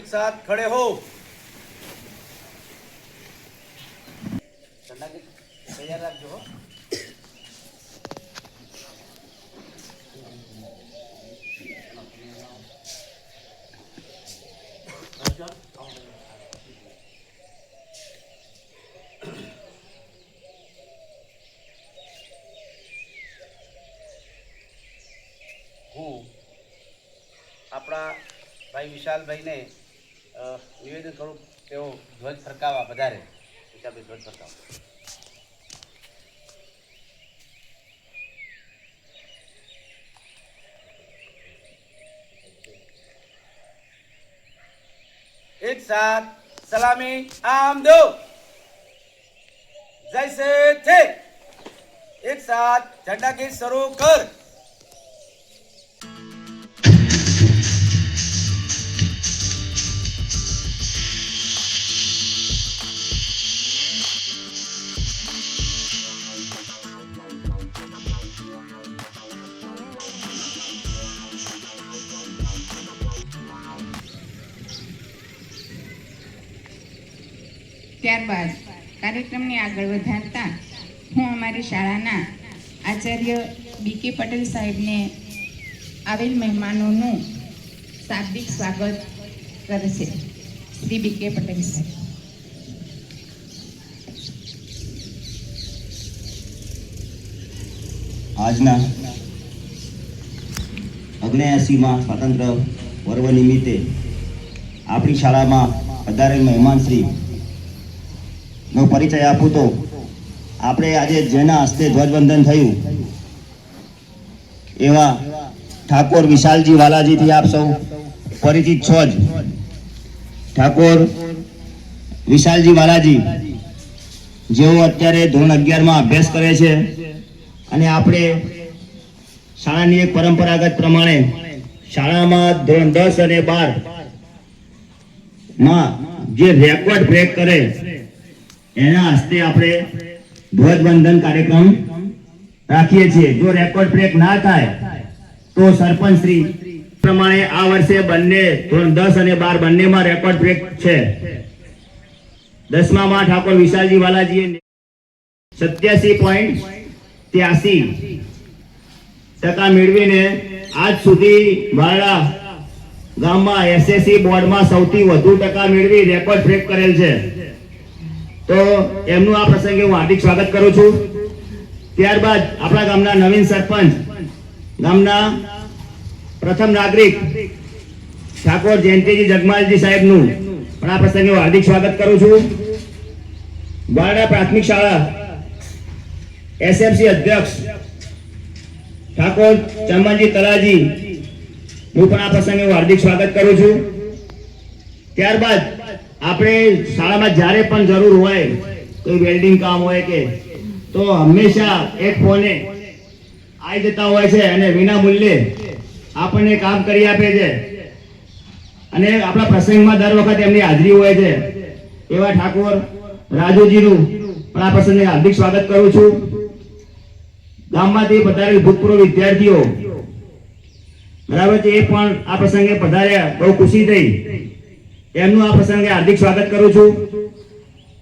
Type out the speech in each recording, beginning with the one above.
एक साथ खड़े हो ठंडा के तैयार रखो हो હું આપણા ભાઈ વિશાલભાઈને અ, નિવેદન કરું, તેઓ ધ્વજ ફરકાવવા વધારે. પિતાભાઈ ધ્વજ ફરકાવવા એક સાથ, સલામી, આમ દો. જય સે એક સાથ ઝંડા ગીત શરૂ કર. ત્યારબાદ કાર્યક્રમને આગળ વધારતા હું અમારી શાળાના આચાર્ય બી કે પટેલ સાહેબને આવેલ મહેમાનોનું શાબ્દિક સ્વાગત કરશે શ્રી બી કે પટેલ સાહેબ. આજના અગ્નેયાસીમાં સ્વાતંત્ર્ય પર્વ નિમિત્તે આપણી શાળામાં પધારેલ મહેમાનશ્રી નો પરિચય આપું તો આપણે આજે જેના હસ્તે ધ્વજવંદન થયું, એવા ઠાકોર વિશાલજી વાલાજીથી આપ સૌ પરિચિત છો જ. ઠાકોર વિશાલજી વાલાજી, જેઓ અત્યારે ધોરણ અગિયારમાં અભ્યાસ કરે છે અને આપણે શાળાની એક પરંપરાગત પ્રમાણે શાળામાં ધોરણ દસ અને બારમાં જે રેકોર્ડ બ્રેક કરે એના હસ્તે આપણે ધ્વજવંદન કાર્યક્રમ રાખીએ છીએ. જો રેકોર્ડ બ્રેક ના થાય, તો સરપંચ શ્રી પ્રમાણે આ વર્ષે બંને ધોરણ દસ અને બાર બંનેમાં રેકોર્ડ બ્રેક છે. દસમામાં ઠાકોર વિશાલજી વાલાજીએ સત્યાસી પોઈન્ટ ત્યાસી ટકા મેળવીને આજ સુધી વાળા ગામમાં એસએસસી બોર્ડમાં સૌથી વધુ ટકા મેળવી રેકોર્ડ બ્રેક કરેલ છે. તો એમનું આ પ્રસંગે હું હાર્દિક સ્વાગત કરું છું. ત્યારબાદ આપણા ગામના નવીન સરપંચ, ગામના પ્રથમ નાગરિક ઠાકોર જયંતિજી જગમાલજી સાહેબનું પણ આ પ્રસંગે હું હાર્દિક સ્વાગત કરું છું. વાડા પ્રાથમિક શાળા એસએમસી અધ્યક્ષ ઠાકોર ચમનજી તલાજી હું પણ આ પ્રસંગે હું હાર્દિક સ્વાગત કરું છું. ત્યારબાદ આપણે શાળામાં જ્યારે પણ જરૂર હોય, કોઈ વેલ્ડિંગ કામ હોય કે, તો હંમેશા એક ફોને આવી જતા હોય છે અને વિના મૂલ્યે આપણને કામ કરી આપે છે. અને આપણા પ્રસંગમાં દર વખત એમની હાજરી હોય છે. એવા ઠાકોર, રાજુજીનું પણ આ પ્રસંગે હાર્દિક સ્વાગત કરું છું. ગામમાંથી પધારેલ ભૂતપૂર્વ વિદ્યાર્થીઓ, બરાબર છે, એ પણ આ પ્રસંગે પધાર્યા, બહુ ખુશી થઈ. એમનું આ પ્રસંગે હાર્દિક સ્વાગત કરું છું.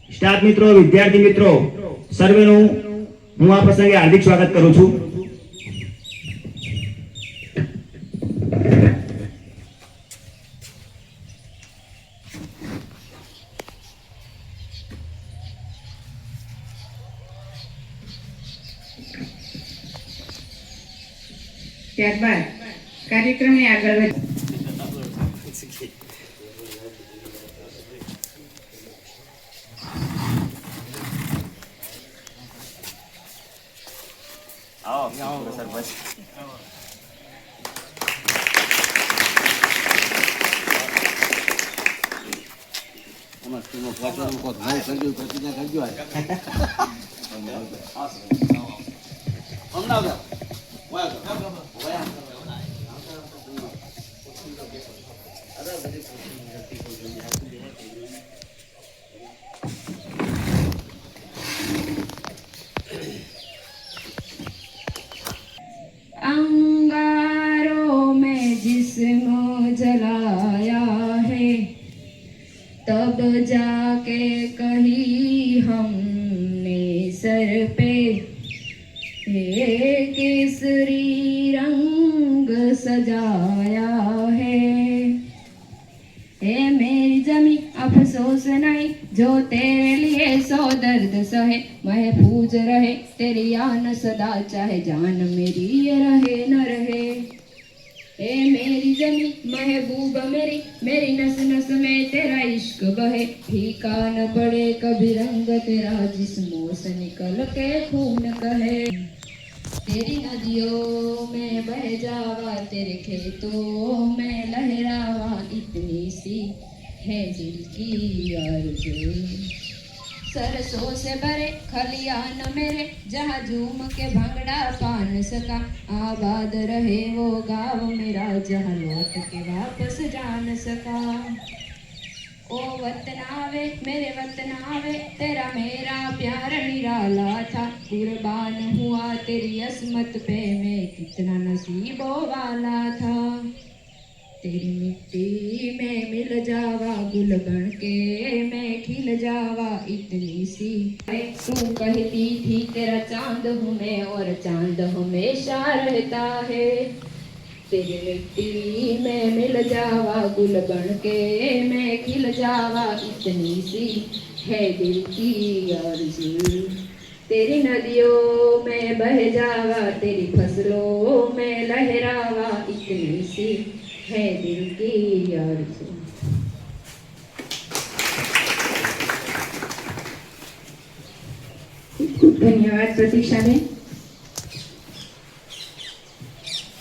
સ્ટાફ મિત્રો, વિદ્યાર્થી મિત્રો, સર્વેનું, હું આ પ્રસંગે હાર્દિક સ્વાગત કરું છું. ત્યારબાદ કાર્યક્રમને આગળ વધ अफसोस नहीं, जो तेरे लिए सो दर्द सहे। महफूज रहे, तेरी आन सदा चाहे, जान मेरी ये रहे न रहे। हे मेरी जमी, महबूब मेरी मेरी नस नस में तेरा इश्क बहे। फीका न पड़े कभी रंग तेरा जिस्मों से निकल के खून कहे। तेरी नदियों में बह जावा, तेरे खेतों में लहरावा, इतनी सी है दिल की आरज़ू सरसों से भरे खलियान मेरे, जहाँ झूम के भंगड़ा पान सका। आबाद रहे वो गाँव मेरा, जहाँ लौट के वापस जान सका। ओ वतन आवे मेरे वतन आवे तेरा मेरा प्यार निराला था। कुर्बान हुआ तेरी असमत पे, मैं कितना नसीबों वाला था। तेरी मिट्टी में मिल जावा गुल बन के, मैं खिल जावा इतनी सी। तू कहती थी तेरा चाँद हूँ मैं और चाँद हमेशा रहता है। तेरी मिट्टी में मिल जावा गुल बन के, मैं खिल जावा इतनी सी। है दिल की आरज़ू तेरी नदियों में बह जावा, तेरी फ़सलों में लहरावा इतनी सी। હે દિલ કી અરજુ ધન્યવાદ પ્રતિક્ષાબેન.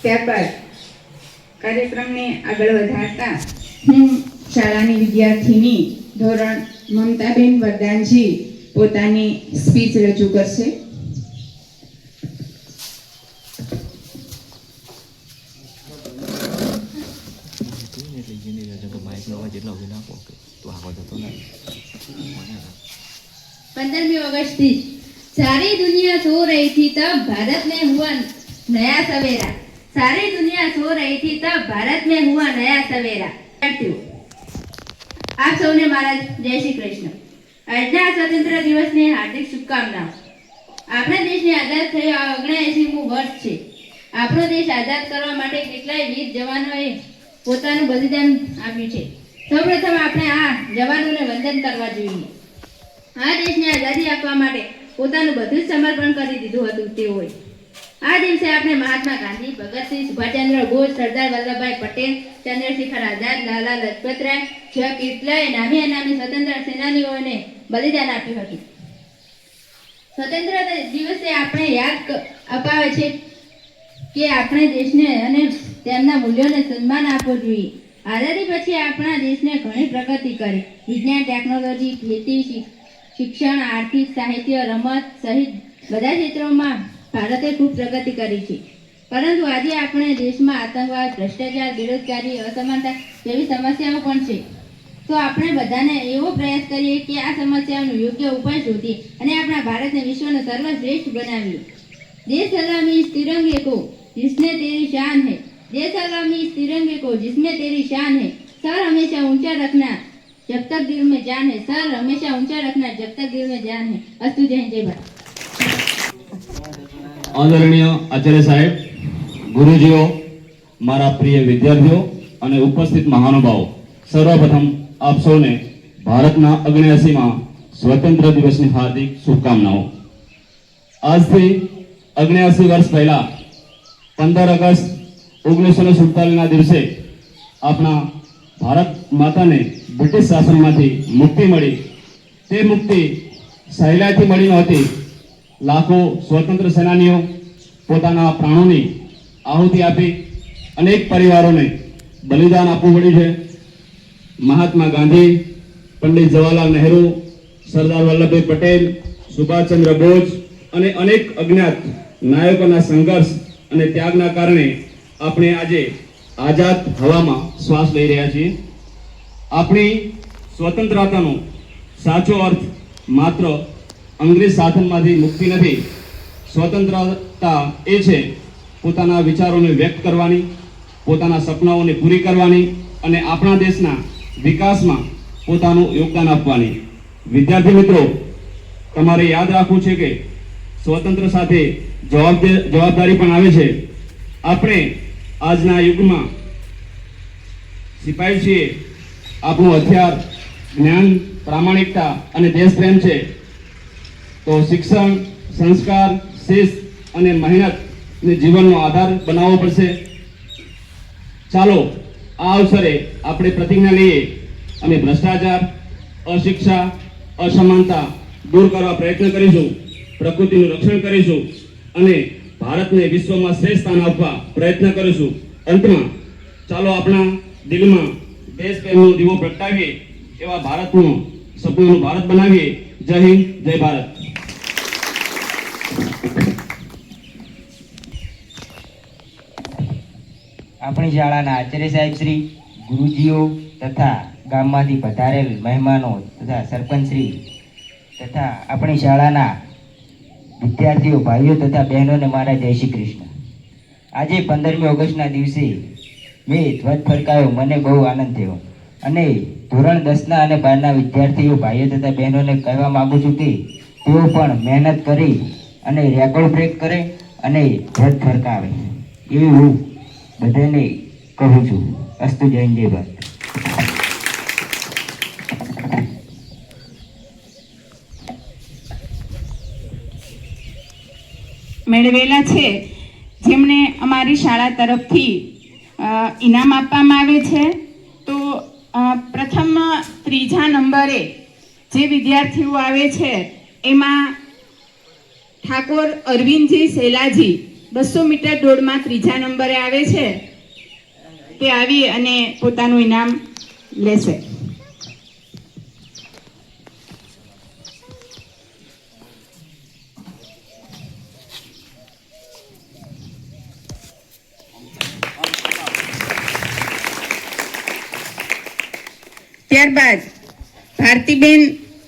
ત્યારબાદ કાર્યક્રમને આગળ વધારતા હું શાળાની વિદ્યાર્થીની ધોરણ મમતાબેન વરદાનજી પોતાની સ્પીચ રજૂ કરશે. पंद्रहवीं अगस्त थी सारी दुनिया सो रही थी तब भारत में हुआ नया सवेरा सारी दुनिया सो रही थी तब भारत में हुआ नया सवेरा વિદ્યાર્થીઓ, આપ સૌને મારા જય શ્રી કૃષ્ણ આજના સ્વતંત્ર દિવસની હાર્દિક શુભકામનાઓ આપણા દેશને આઝાદ થયો આ ઓગણએંસીમું વર્ષ છે આપણો દેશ આઝાદ કરવા માટે કેટલાય વીર જવાનોએ પોતાનું બલિદાન આપ્યું છે સૌપ્રથમ આપણે આ જવાનોને વંદન કરવા જોઈએ. આ દેશને આઝાદી આપવા માટે પોતાનું બધું જ સમર્પણ કરી દીધું હતું તેઓએ. આ દિવસે આપણે મહાત્મા ગાંધી, ભગતસિંહ સુભાષચંદ્ર બોઝ, સરદાર વલ્લભભાઈ પટેલ, ચંદ્રશેખર આઝાદ, લાલા લજપતરાય, જ્યાં કેટલાય નામી અનામી સ્વતંત્ર સેનાનીઓને બલિદાન આપ્યું હતું. સ્વતંત્રતા દિવસે આપણે યાદ અપાવે છે કે આપણે દેશને અને તેમના મૂલ્યોને સન્માન આપવું જોઈએ. આઝાદી પછી આપણા દેશને ઘણી પ્રગતિ કરી. વિજ્ઞાન, ટેકનોલોજી, ખેતી શિક્ષણ, આર્થિક, સાહિત્ય, રમત સહિત બધા ક્ષેત્રોમાં ભારતે ખૂબ પ્રગતિ કરી છે. પરંતુ આજે આપણે દેશમાં આતંકવાદ, ભ્રષ્ટાચાર, બેરોજગારી, અસમાનતા જેવી સમસ્યાઓ પણ છે. તો આપણે બધાને એવો પ્રયાસ કરીએ કે આ સમસ્યાનો યોગ્ય ઉપાય શોધી અને આપણા ભારતને વિશ્વને સર્વશ્રેષ્ઠ બનાવીએ. દેશ સલામી તિરંગે કો જિસને તેરી શાન હૈ. है देश सलामी इस तिरंगे को जिसमें तेरी शान है सर हमेशा ऊंचा रखना जब तक दिल में जान है सर हमेशा ऊंचा रखना जब तक दिल में जान है अस्तु जय हिंद, जय भारत આદરણીય આચાર્ય સાહેબ ગુરુજીઓ મારા પ્રિય વિદ્યાર્થીઓ અને ઉપસ્થિત મહાનુભાવો સર્વપ્રથમ આપ સૌને ભારતના અગ્નેસીમાં સ્વતંત્ર દિવસની હાર્દિક શુભકામનાઓ આજથી અગ્નેસી વર્ષ પહેલા પંદર ઓગસ્ટ ઓગણીસો ને સુડતાલીસના દિવસે આપણા ભારત માતાને બ્રિટિશ શાસનમાંથી મુક્તિ મળી. તે મુક્તિ સહેલાઈથી મળી નહોતી. લાખો સ્વતંત્ર સેનાનીઓ પોતાના પ્રાણોની આહુતિ આપી અનેક પરિવારોને બલિદાન આપવું પડ્યું છે. મહાત્મા ગાંધી, પંડિત જવાહરલાલ નહેરુ, સરદાર વલ્લભભાઈ પટેલ, સુભાષચંદ્ર બોઝ અને અનેક અજ્ઞાત નાયકોના સંઘર્ષ અને ત્યાગના કારણે આપણે આજે આઝાદ હવામાં શ્વાસ લઈ રહ્યા છીએ. આપણી સ્વતંત્રતાનો સાચો અર્થ માત્ર અંગ્રેજ શાસનમાંથી મુક્તિ નથી. સ્વતંત્રતા એ છે પોતાના વિચારોને વ્યક્ત કરવાની, પોતાના સપનાઓને પૂરી કરવાની અને આપણા દેશના વિકાસમાં પોતાનું યોગદાન આપવાની. વિદ્યાર્થી મિત્રો, તમારે યાદ રાખવું છે કે સ્વતંત્ર સાથે જવાબદારી પણ આવે છે. આપણે આજના યુગમાં સિપાહી છીએ આપણું હથિયાર, જ્ઞાન, પ્રામાણિકતા અને દેશપ્રેમ છે. તો શિક્ષણ, સંસ્કાર, શિસ્ત અને મહેનતને જીવનનો આધાર બનાવવો પડશે. ચાલો, આ અવસરે આપણે પ્રતિજ્ઞા લઈએ. અને ભ્રષ્ટાચાર, અશિક્ષા, અસમાનતા દૂર કરવા પ્રયત્ન કરીશું. પ્રકૃતિનું રક્ષણ કરીશું. અને ભારતને વિશ્વમાં શ્રેષ્ઠ સ્થાન આપવા પ્રયત્ન કરીશું. અંતમાં, ચાલો આપણા દિલમાં દેશ પ્રેમનો દીવો પ્રગટાવીએ, એવા ભારતનું સપનાનું ભારત બનાવીએ. જય હિન્દ, જય ભારત. આપણી શાળાના આચાર્ય સાહેબ શ્રી, ગુરુજીઓ તથા ગામમાંથી પધારેલ મહેમાનો તથા સરપંચશ્રી તથા આપણી શાળાના વિદ્યાર્થીઓ ભાઈઓ તથા બહેનોને મારા જય શ્રી કૃષ્ણ. આજે પંદરમી ઓગસ્ટના દિવસે મેં ધ્વજ ફરકાયો મને બહુ આનંદ થયો. અને ધોરણ દસના અને બારના વિદ્યાર્થીઓ ભાઈઓ તથા બહેનોને કહેવા માગું છું કે તેઓ પણ મહેનત કરી અને રેકોર્ડ બ્રેક કરે અને ધ્વજ ફરકાવે. એવી હું બધાને કહું છું. અસ્તુ હિન્દ, જય મેળવેલા છે. જેમને અમારી શાળા તરફથી ઇનામ આપવામાં આવે છે. તો પ્રથમ, ત્રીજા નંબરે જે વિદ્યાર્થીઓ આવે છે, એમાં ઠાકોર અરવિંદજી શેલાજી બસો મીટર દોડમાં ત્રીજા નંબરે આવે છે. તે આવી અને પોતાનું ઇનામ લેશે. ત્યારબાદ ભારતીબેન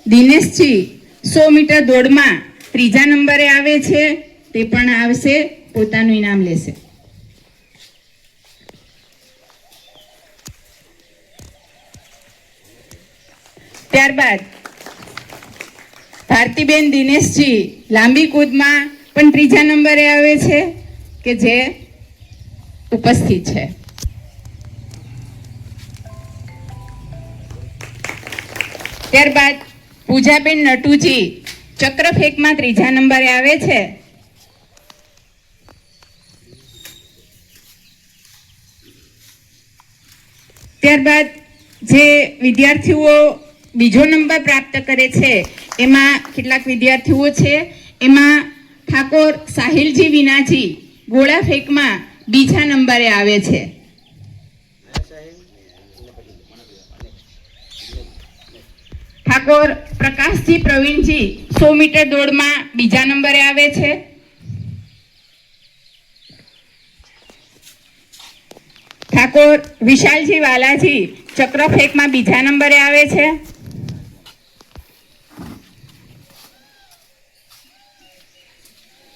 દિનેશજી સો મીટર દોડમાં ત્રીજા નંબરે આવે છે, તે પણ આવશે, પોતાનું ઇનામ લેશે. ત્યારબાદ ભારતીબેન દિનેશજી લાંબી કૂદમાં પણ ત્રીજા નંબરે આવે છે, કે જે ઉપસ્થિત છે. ત્યારબાદ પૂજાબેન નટુજી ચક્ર ફેંકમાં ત્રીજા નંબરે આવે છે. ત્યારબાદ જે વિદ્યાર્થીઓ બીજો નંબર પ્રાપ્ત કરે છે, એમાં કેટલાક વિદ્યાર્થીઓ છે, એમાં ઠાકોર સાહિલજી વિનાજી ગોળા ફેંકમાં બીજા નંબરે આવે છે. ઠાકોર પ્રકાશજી પ્રવીણજી સો મીટર દોડમાં બીજા નંબરે આવે છે. ઠાકોર વિશાલજી વાલાજી ચક્ર ફેંકમાં બીજા નંબરે આવે છે.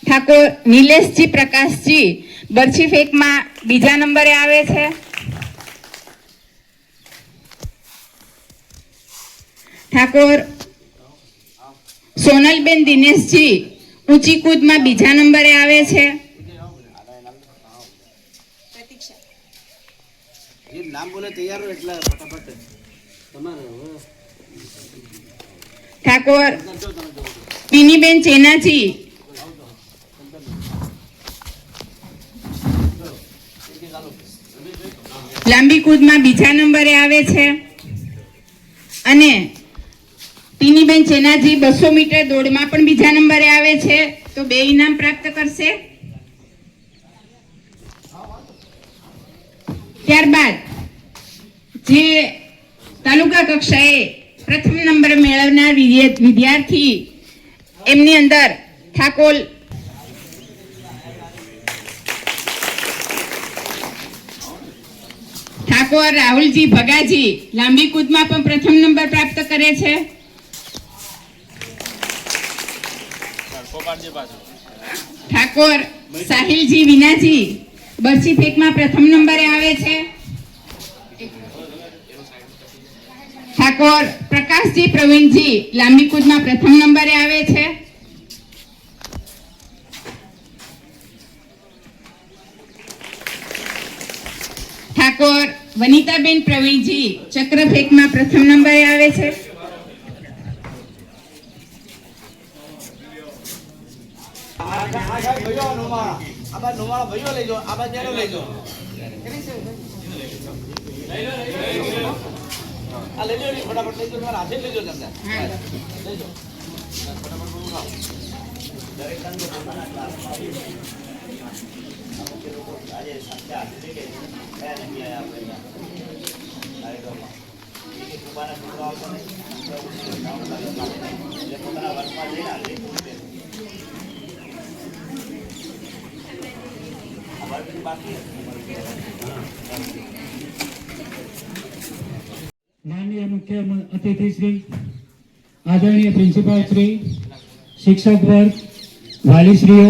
ઠાકોર નિલેશજી પ્રકાશજી બરછી ફેંકમાં બીજા નંબરે આવે છે. ઠાકોર. સોનલબેન દિનેશજી ઊંચી કૂદમાં બીજા નંબરે આવે છે. ઠાકોર. પીનીબેન ચેનાજી. લાંબી કૂદમાં બીજા નંબરે આવે છે. અને ટીનીબેન ચેનાજી બસો મીટર દોડમાં પણ બીજા નંબરે આવે છે. તો બે ઇનામ પ્રાપ્ત કરશે. ત્યારબાદ જે તાલુકા કક્ષાએ પ્રથમ નંબર મેળવનાર વિદ્યાર્થી, એમની અંદર ઠાકોર ઠાકોર રાહુલજી ભગાજી લાંબી કૂદમાં પણ પ્રથમ નંબર પ્રાપ્ત કરે છે. ઠાકોર, સાહિલજી, વિનાજી, બરસી ફેંકમાં પ્રથમ નંબરે આવે છે. ઠાકોર, પ્રકાશજી, પ્રવીણજી, લાંબી કૂદમાં પ્રથમ નંબરે આવે છે. ઠાકોર, વનિતાબેન પ્રવીણજી, ચક્ર ફેંકમાં પ્રથમ નંબરે આવે છે આ આ સાહેબ ભાઈઓ નોમાળા નોમાળા ભાઈઓ લઈ જાઓ આ બાજુ લઈ જાઓ. આ લઈ લો ફટાફટ લઈ જાઓ તમારા હાથે જ લઈ જાઓ તમને. લઈ જાઓ. માનનીય મુખ્ય અતિથિ શ્રી, આદરણીય પ્રિન્સિપાલ શ્રી, શિક્ષક વર્ગ, વાલીશ્રીઓ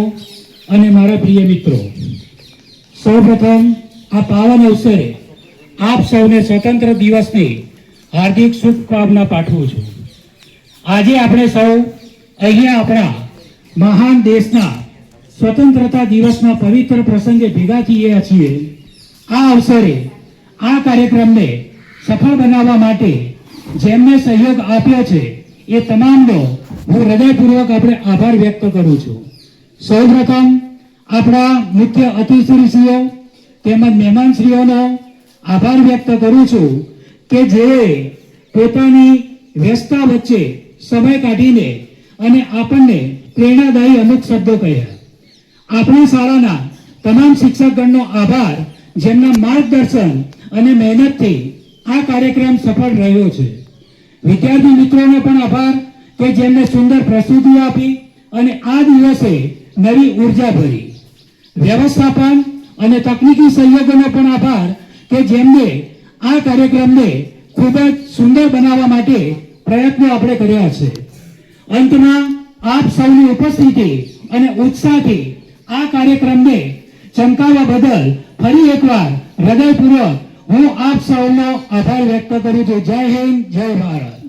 અને મારા પ્રિય મિત્રો. સૌપ્રથમ આ પાવન અવસરે આપ સૌને સ્વતંત્ર દિવસની હાર્દિક શુભકામના પાઠવું છું. આજે આપણે સૌ અહીંયા આપણા મહાન દેશના સ્વતંત્રતા દિવસના પવિત્ર પ્રસંગે ભેગા થઈએ છીએ, આ અવસરે આ કાર્યક્રમને સફળ બનાવવા માટે જેમને સહયોગ આપ્યો છે, એ તમામનો હું હૃદયપૂર્વક આપણે આભાર વ્યક્ત કરું છું. સૌપ્રથમ આપણા મુખ્ય અતિથિશ્રીઓ તેમજ મહેમાનશ્રીઓનો આભાર વ્યક્ત કરું છું કે જે પોતાની વ્યસ્તા વચ્ચે સમય કાઢીને અને આપણને પ્રેરણાદાયી અમુક શબ્દો કહ્યા. આપણી શાળાના તમામ શિક્ષકગણનો આભાર, જેમના માર્ગદર્શન અને મહેનતથી આ કાર્યક્રમ સફળ રહ્યો છે. વિદ્યાર્થી મિત્રોનો પણ આભાર કે જેમને સુંદર પ્રસ્તુતિ આપી અને આ દિવસે નવી ઊર્જા ભરી. વ્યવસ્થાપન અને તકનીકી સહયોગોનો પણ આભાર કે જેમને આ કાર્યક્રમને ખૂબ જ સુંદર બનાવવા માટે પ્રયત્નો આપણે કર્યા છે. અંતમાં આપ સૌની ઉપસ્થિતિ અને ઉત્સાહથી આ કાર્યક્રમને ચમકાવવા બદલ ફરી એકવાર હૃદયપૂર્વક હું આપ સૌનો આભાર વ્યક્ત કરું છું. જય હિન્દ, જય ભારત.